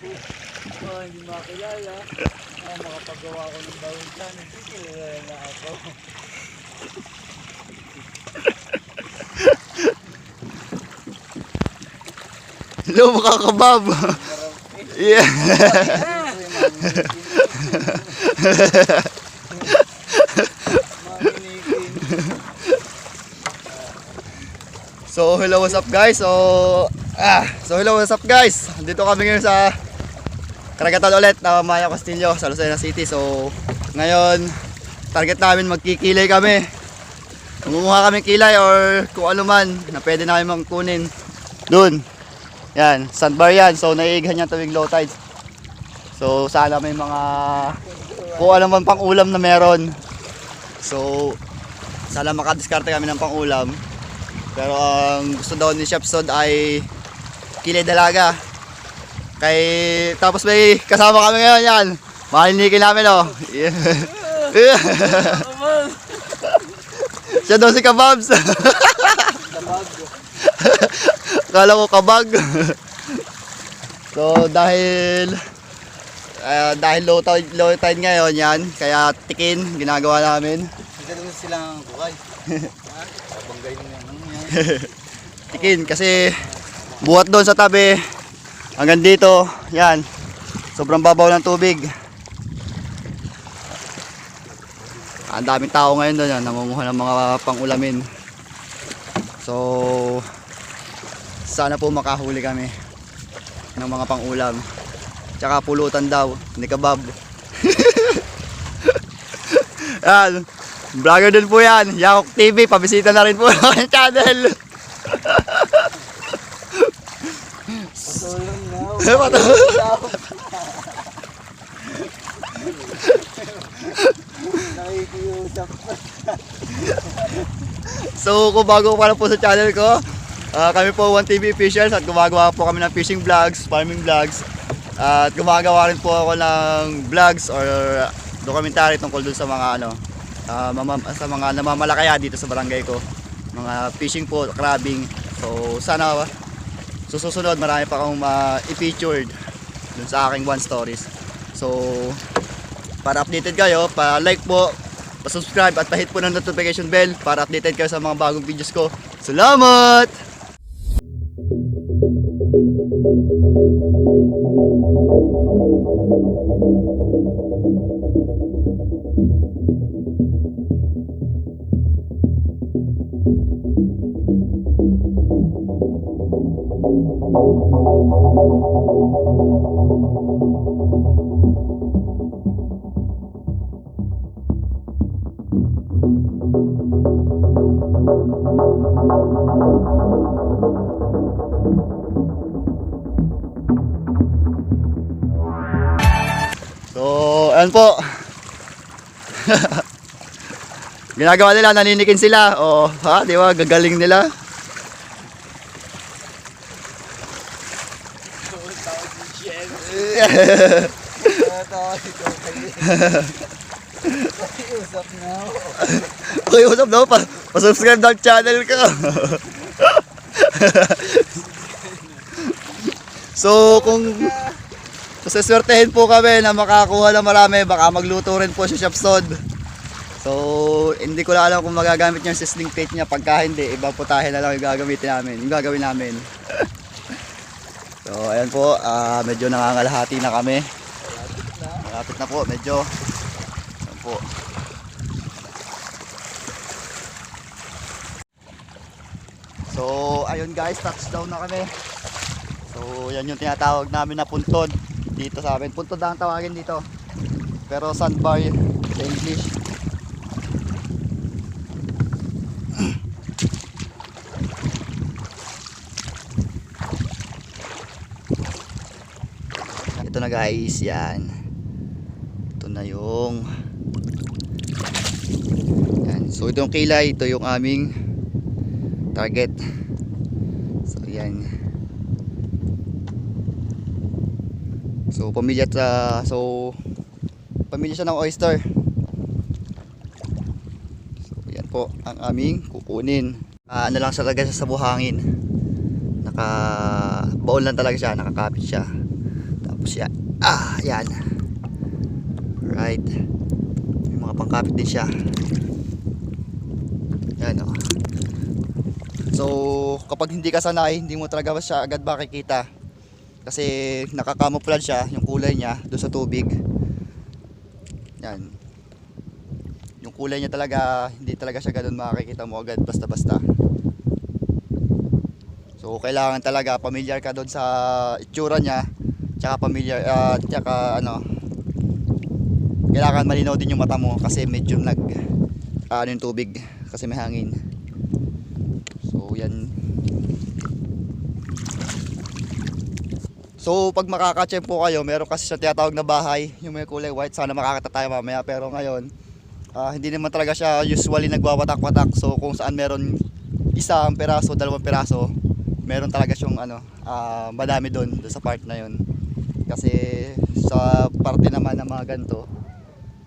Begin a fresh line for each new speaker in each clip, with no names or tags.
Mga hindi makilala. Mga makapagawa ko ng bawal dyan. Hindi kilala na ako.
Hello, mga kabab. yeah. So, hello, what's up guys? So, ah, so hello, what's up guys? Dito kami ngayon sa Karagatan ulit na Maya Castillo sa Lucena City. So, ngayon, target namin magkikilay kami. Mangunguha kami kilay or kung ano man na pwede namin magkunin. Doon. Yan, sandbar yan. So, naiighan yan tuwing low tide. So, sana may mga kung ano man pang ulam na meron. So, sana makadiskarte kami ng pang ulam. Pero ang gusto daw ni Chef Sod ay kilay dalaga. Kay tapos may kasama kami ngayon yan. Mahalinikin namin oh. Yeah. Siya daw si Kababs. Kala ko kabag. so dahil ah, dahil low tide, low tide ngayon yan, kaya tikin ginagawa namin.
Naman silang bukay. Yan?
Tikin kasi buhat doon sa tabi hanggang dito, yan. Sobrang babaw ng tubig. Ang daming tao ngayon doon, yan, nangunguha ng mga pangulamin. So, sana po makahuli kami ng mga pangulam. Tsaka pulutan daw, ni kabab. yan, vlogger din po yan. Yakok TV, pabisita na rin po ng channel.
Patulong na.
Patulong
na. Nakikiusap pa.
So kung bago pa lang po sa channel ko, ah, kami po 1TV Officials at gumagawa po kami ng fishing vlogs, farming vlogs. at gumagawa rin po ako ng vlogs or documentary tungkol dun sa mga ano, mama- sa mga namamalakaya dito sa barangay ko. Mga fishing po, crabbing. So sana sa susunod marami pa akong ma-featured dun sa aking one stories. So para updated kayo, pa like po, pa-subscribe at pa-hit po ng notification bell para updated kayo sa mga bagong videos ko. Salamat! So, ayan po. Ginagawa nila, naninikin sila. O, ha, di ba? Gagaling nila.
Tawag ni Jen. Pakiusap na ako.
What's up daw? Pa, pa-subscribe ang channel ko. so, kung Pasaswertehin po kami na makakuha ng marami, baka magluto rin po si Chef Sod. So, hindi ko lang alam kung magagamit niya yung sizzling plate niya. Pagka hindi, ibang putahe na lang yung gagamitin namin, yung gagawin namin. So, ayan po, ah, medyo nangangalahati na kami. Malapit na po, medyo. Ayan po. So, ayun guys, touchdown na kami. So, yan yung tinatawag namin na puntod dito sa amin. Puntod na ang tawagin dito. Pero sandbar sa English. Ito guys, yan. Ito na yung yan. So ito yung kilay, ito yung aming target. So yan. So pamilya sa so pamilya siya ng oyster. So yan po ang aming kukunin. Ah, ano lang siya talaga sa buhangin. Naka baon lang talaga siya, nakakapit siya. Tapos yan. Ah, yan. Right. May mga pangkapit din siya. Yan o. So, kapag hindi ka sanay, hindi mo talaga siya agad makikita. Kasi nakakamuflage siya, yung kulay niya, doon sa tubig. Yan. Yung kulay niya talaga, hindi talaga siya ganun makikita mo agad basta-basta. So, kailangan talaga familiar ka doon sa itsura niya, tsaka familiar, ah, tsaka ano, kailangan malinaw din yung mata mo kasi medyo nag, ah, ano yung tubig, kasi may hangin. So, yan. So, pag makaka-check po kayo, meron kasi siya tinatawag na bahay, yung may kulay white. Sana makakita tayo mamaya. Pero ngayon, ah, hindi naman talaga siya usually nagwawatak-watak. So, kung saan meron isang peraso, dalawang peraso, meron talaga siyang ano, ah, madami doon, sa part na yun. Kasi sa parte naman ng mga ganito,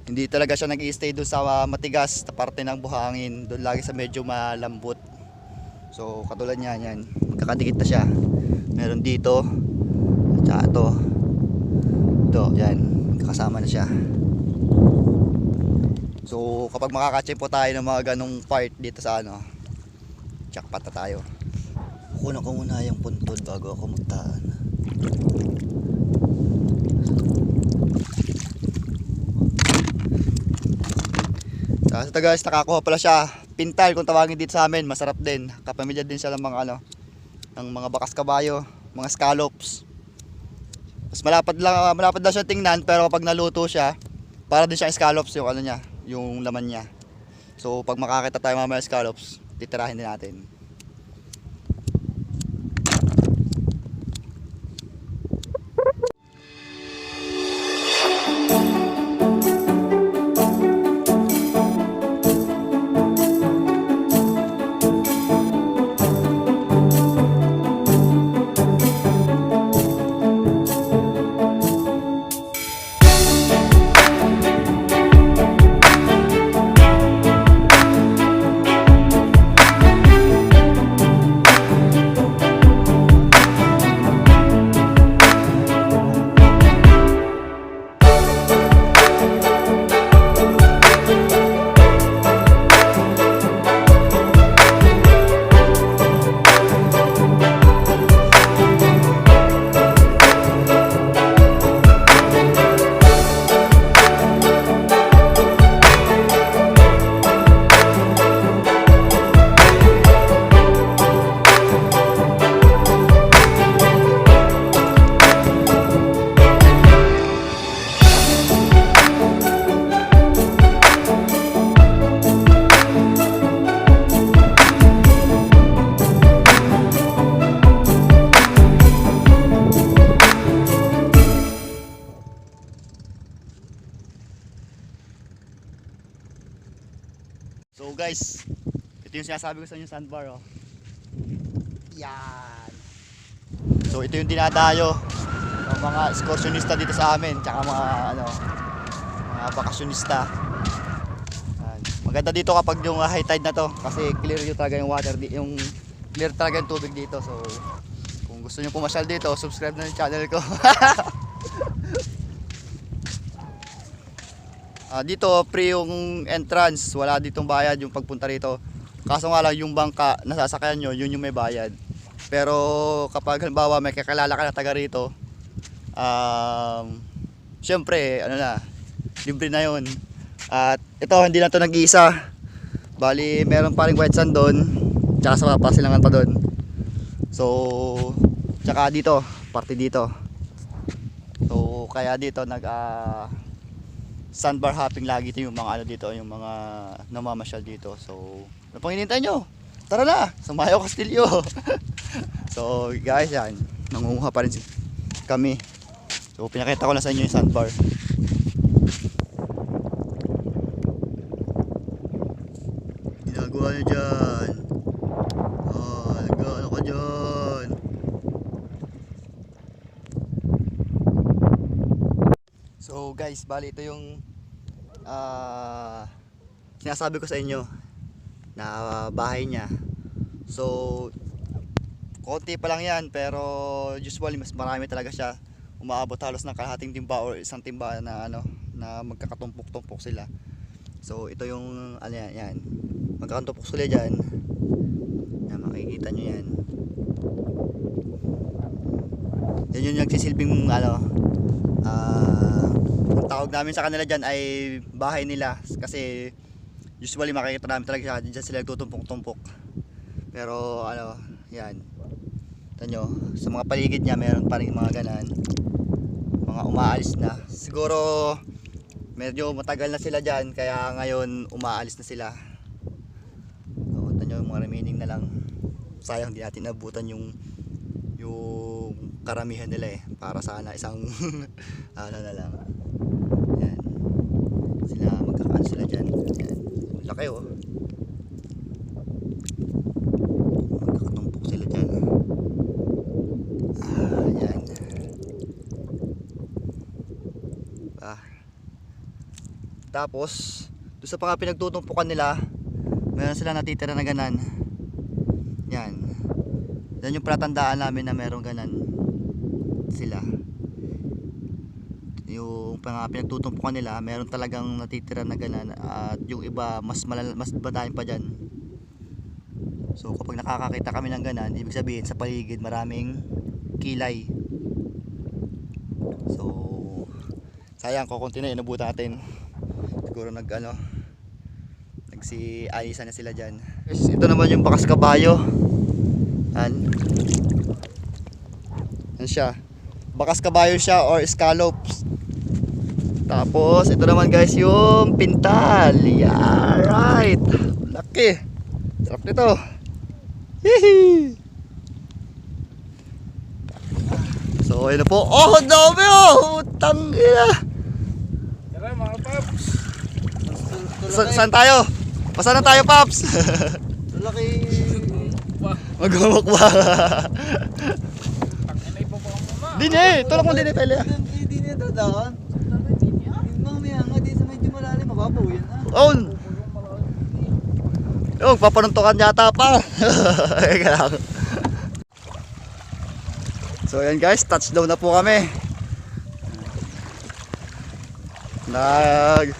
hindi talaga siya nag stay doon sa ah, matigas na parte ng buhangin. Doon lagi sa medyo malambot. So, katulad niya, yan. Magkakadikit na siya. Meron dito, Tsaka ito. Ito, yan. Kasama na siya. So, kapag makaka-check po tayo ng mga ganong part dito sa ano, jackpot na tayo. Kukunan ko muna yung puntod bago ako magtaan. Tapos ito guys, nakakuha pala siya. Pintal kung tawagin dito sa amin, masarap din. Kapamilya din siya ng mga ano, ng mga bakas kabayo, mga scallops. Mas malapad lang malapad lang siya tingnan pero kapag naluto siya, para din siyang scallops yung ano niya, yung laman niya. So pag makakita tayo mamaya scallops, titirahin din natin. Guys, ito yung sinasabi ko sa inyo sandbar oh. Yan. So ito yung dinadayo ng mga excursionista dito sa amin, tsaka mga ano, mga bakasyonista. Yan. Maganda dito kapag yung high tide na to kasi clear yung talaga yung water, yung clear talaga yung tubig dito. So kung gusto niyo pumasyal dito, subscribe na yung channel ko. Ah, dito free yung entrance, wala ditong bayad yung pagpunta rito. Kaso nga lang yung bangka nasasakyan nyo, yun yung may bayad. Pero kapag halimbawa may kakilala ka na taga rito, um, syempre, ano na, libre na yun. At ito, hindi na to nag-iisa. Bali, meron pa rin white sand doon, tsaka sa pasilangan pa doon. So, tsaka dito, parte dito. So, kaya dito nag ah, sandbar hopping lagi ito yung mga ano dito, yung mga namamasyal dito. So, ano nyo? Tara na, sa Mayo Castillo. so, guys, yan. Nangunguha pa rin si- kami. So, pinakita ko na sa inyo yung sandbar. Ginagawa nyo dyan. Oh, nag-ano ka dyan. So guys, bali ito yung ah sinasabi ko sa inyo na bahay niya. So konti pa lang yan pero usually mas marami talaga siya. umaabot halos ng kalahating timba or isang timba na ano na magkakatumpok-tumpok sila. So ito yung ano yan, yan. Magkakatumpok sila diyan. Yan makikita nyo yan. Yan yung nagsisilbing ano ah ang tawag namin sa kanila diyan ay bahay nila kasi usually makikita namin talaga diyan sila nagtutumpok-tumpok. Pero ano, yan. Ito nyo, sa mga paligid niya meron pa rin mga ganan. Mga umaalis na. Siguro medyo matagal na sila dyan kaya ngayon umaalis na sila. So, ito nyo yung mga remaining na lang. Sayang di natin nabutan yung yung karamihan nila eh. Para sana isang ano na lang. Yan. Sila dyan. Yan. Laki oh. Magkakatumpok sila dyan. Ah, yan. Ah. Tapos, doon sa mga pinagtutumpukan nila, meron sila natitira na ganan. Yan. Yan yung pratandaan namin na meron ganan sila. Yung mga pinagtutumpukan nila, meron talagang natitira na ganan at yung iba mas malal mas badahin pa diyan. So kapag nakakakita kami ng ganan, ibig sabihin sa paligid maraming kilay. So sayang ko konti na inabutan natin. Siguro nag ano nagsi alisan na sila diyan. Guys, ito naman yung bakas kabayo. An. Ano siya? Bakas kabayo siya or scallops. Tapos ito naman guys yung pintal. Yeah, right. Laki. Sarap nito. Hihi. So ayun na po. Oh, dami oh. Utang ina.
Tara mga paps.
Sa saan tayo? Pasan na tayo, Paps?
Laki.
Magmamukba.
Tangina iba ba ang mama?
Din eh. Tulak mo din eh, Pele.
Hindi niya dadaan. Mamaya nga di sa yan ah.
Oh. Yung, papanuntukan yata pa. So ayan guys, touchdown na po kami. Nag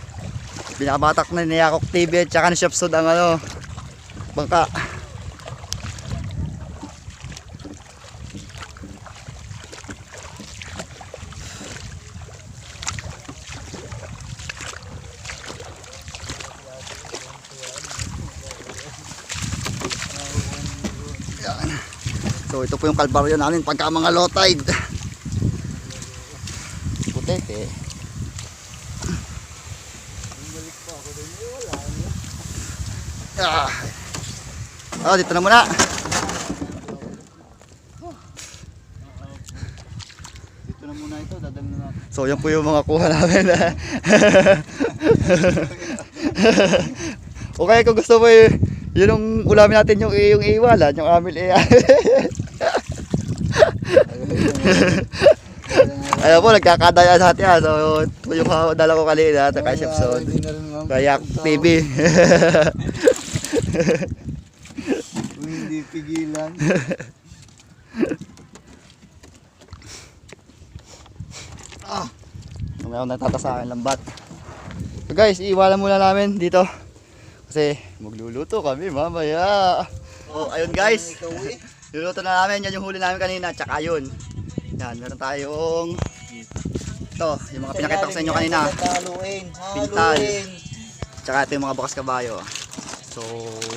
binabatak na ni Yakok TV at saka ni Chef Sud ang ano bangka. Po yung kalbaryo namin pagka mga low tide. Puti eh. Ah. Oh, dito na muna.
Dito na muna ito, dadam na natin.
So yan po yung mga kuha namin. okay kung gusto mo eh, yun yung ulamin natin yung yung iwala, yung amil eh. Ayan po, nagkakadaya sa atin. So, yung dala ko kanina at kay Chef Son. TV.
Hindi pigilan.
ah. Meron nagtata sa akin lambat. So guys, iiwalan muna namin dito. Kasi magluluto kami mamaya. Oh, ayun guys.
Eh.
Luluto na namin. Yan yung huli namin kanina. Tsaka yun. Yan, meron tayong ito, yung mga pinakita ko sa inyo kanina.
Haluin.
Pintal. Tsaka ito yung mga bakas kabayo. So,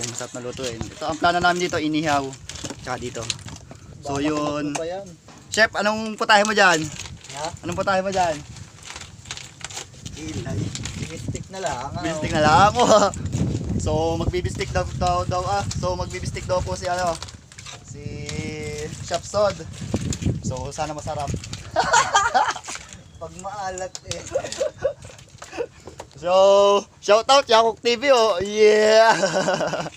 masarap na lutuin. Ito ang plano namin dito, inihaw. Tsaka dito. So, yun. Chef, anong putahe mo dyan? Anong putahe mo dyan?
Ilay. Stick na lang. ano?
Bistik na lang. So magbibistik daw, daw, daw ah. So magbibistik daw po si ano si Chef Sod. So sana masarap.
Pag maalat eh.
So shout out Yakok TV oh. Yeah.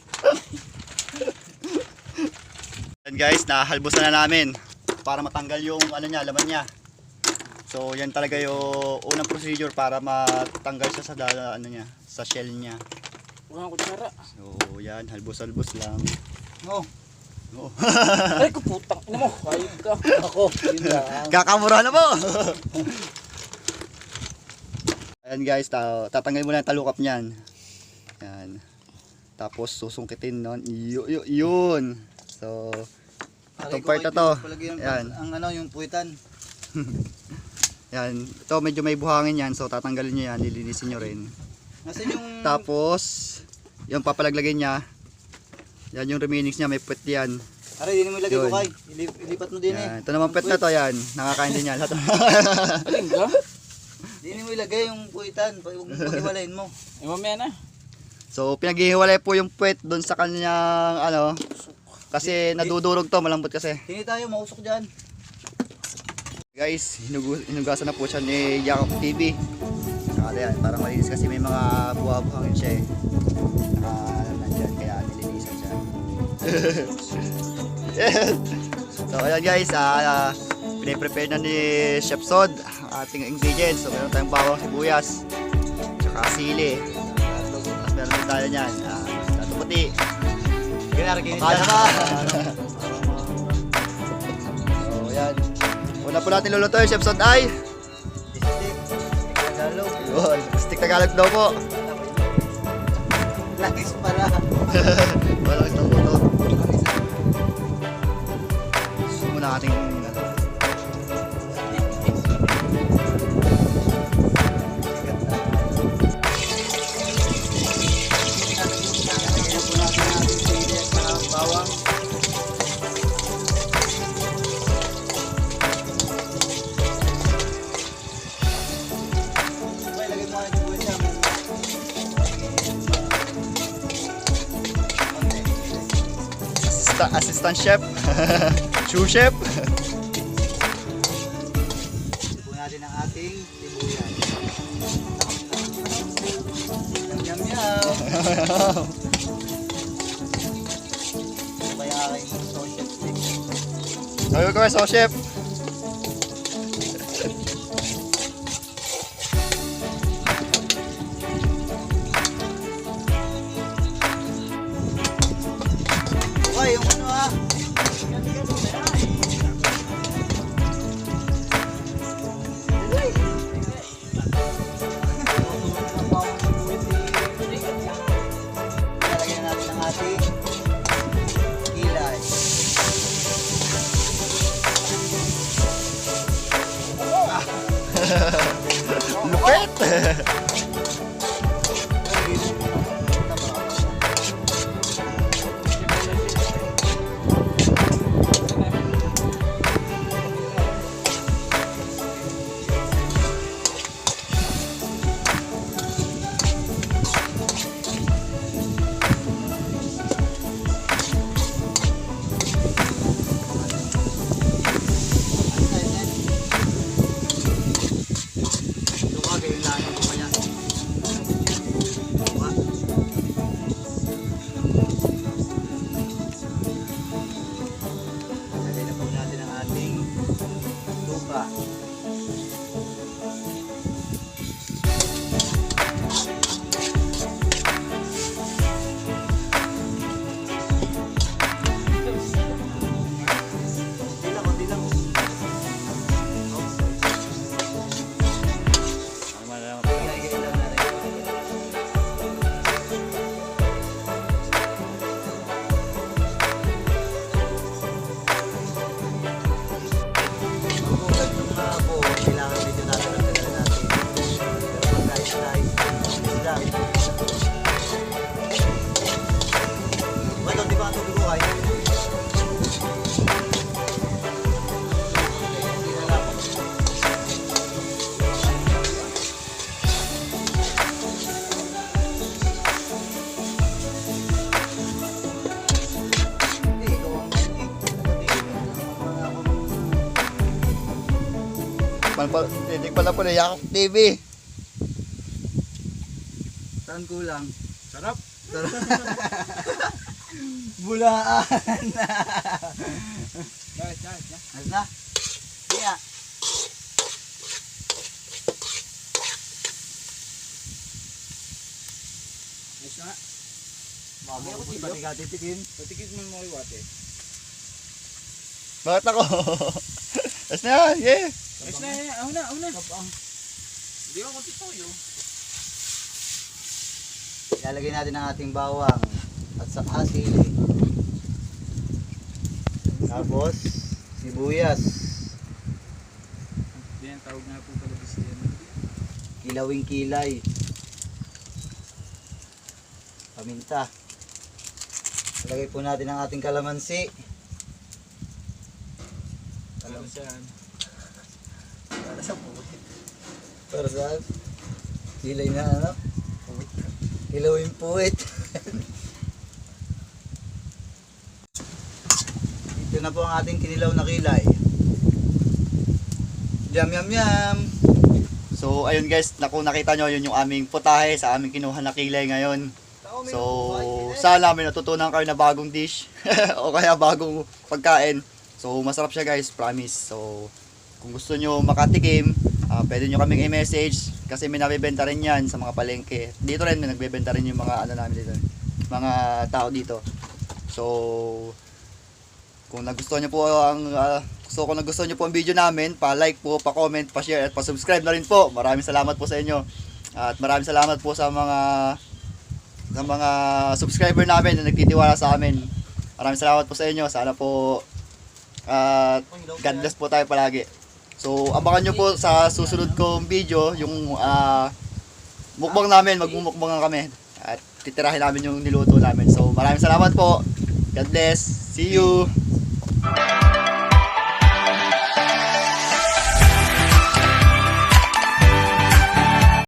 Yan guys, nahalbusan na namin para matanggal yung ano niya, laman niya. So yan talaga yung unang procedure para matanggal siya sa dala, ano niya, sa shell niya.
Wala kutsara.
So yan, halbos-halbos lang.
Oh.
Oo.
Ay, ko putang ina mo. Hayop ka. Ako, yun lang.
Kakamura na po! Ayan guys, ta tatanggalin mo lang yung talukap niyan. Yan. Tapos susungkitin nun. Yu- yu- yun. So, itong part na to. Yan.
Ang ano, yung puwitan.
Yan. Ito medyo may buhangin yan. So, tatanggalin nyo yan. Lilinisin nyo rin.
Nasaan yung...
Tapos, yung papalaglagay niya. Yan yung remainings niya. May puwet yan.
Aray, hindi mo ilagay
Yun.
ko kay. Ilip, ilipat mo din eh.
Yan. Ito naman puwet na to. Yan. Nakakain din yan. Lahat.
Aling ka? Hindi mo ilagay yung puwitan. Huwag mo pag-iwalayin mo. Eh, mamaya na.
So, pinaghihiwalay po yung puwet doon sa kanyang ano. Kasi nadudurog to. Malambot kasi.
Hindi tayo, mausok dyan.
Guys, hinugu- hinugasan na po siya ni Jacob TV. Saka yan, parang malinis kasi may mga buha-buhangin siya eh. Yes. so ayan guys, ah, piniprepare na ni Chef Sod ating ingredients. So meron tayong bawang sibuyas, tsaka sili. Tapos meron din tayo niyan, ah, dato puti. Baka naman. so ayan. Una po natin lulutuin, Chef Sod ay. Stick Tagalog daw po.
Lakis pala.
Sous chef.
Ito po natin ang ating sibuyas. Yum, yum, kaya aking social stick.
Sabi ko so chef. Lupit. Ni Jacob TV.
Saan kulang? Sarap. Sarap. Bulaan. Guys, guys, na? Di ah. Ayos na. Mami ako di ba tiga titikin? Patikin mo mo iwate.
Bakit ako? Tapos na yeah.
Ayos na, eh. Ako na, ako na. Hindi ako konti toyo.
Ilalagay natin ang ating bawang at saka sili. Tapos, sibuyas.
Yan, tawag na po pala bis yan.
Kilawing kilay. Paminta. Ilagay po natin ang ating kalamansi.
Alam saan.
Para sa puwit. Para saan? Kilay na ano? Puwit. Kilawing puwit. Ito na po ang ating kinilaw na kilay. Yum yum yum.
So, ayun guys, naku, nakita nyo, yun yung aming putahe sa aming kinuha na kilay ngayon. So, sana may natutunan kayo na bagong dish o kaya bagong pagkain. So, masarap siya guys, promise. So, kung gusto nyo makatikim, ah, pwede nyo kaming i-message kasi may nabibenta rin yan sa mga palengke. Dito rin, may nagbebenta rin yung mga ano namin dito, mga tao dito. So, kung nagustuhan nyo po ang ah, so kung nagustuhan nyo po ang video namin, pa-like po, pa-comment, pa-share at pa-subscribe na rin po. Maraming salamat po sa inyo. At maraming salamat po sa mga sa mga subscriber namin na nagtitiwala sa amin. Maraming salamat po sa inyo. Sana po at God bless po tayo palagi. So, abangan nyo po sa susunod kong video, yung ah, mukbang namin, magmumukbang kami. At titirahin namin yung niluto namin. So, maraming salamat po. God bless. See you.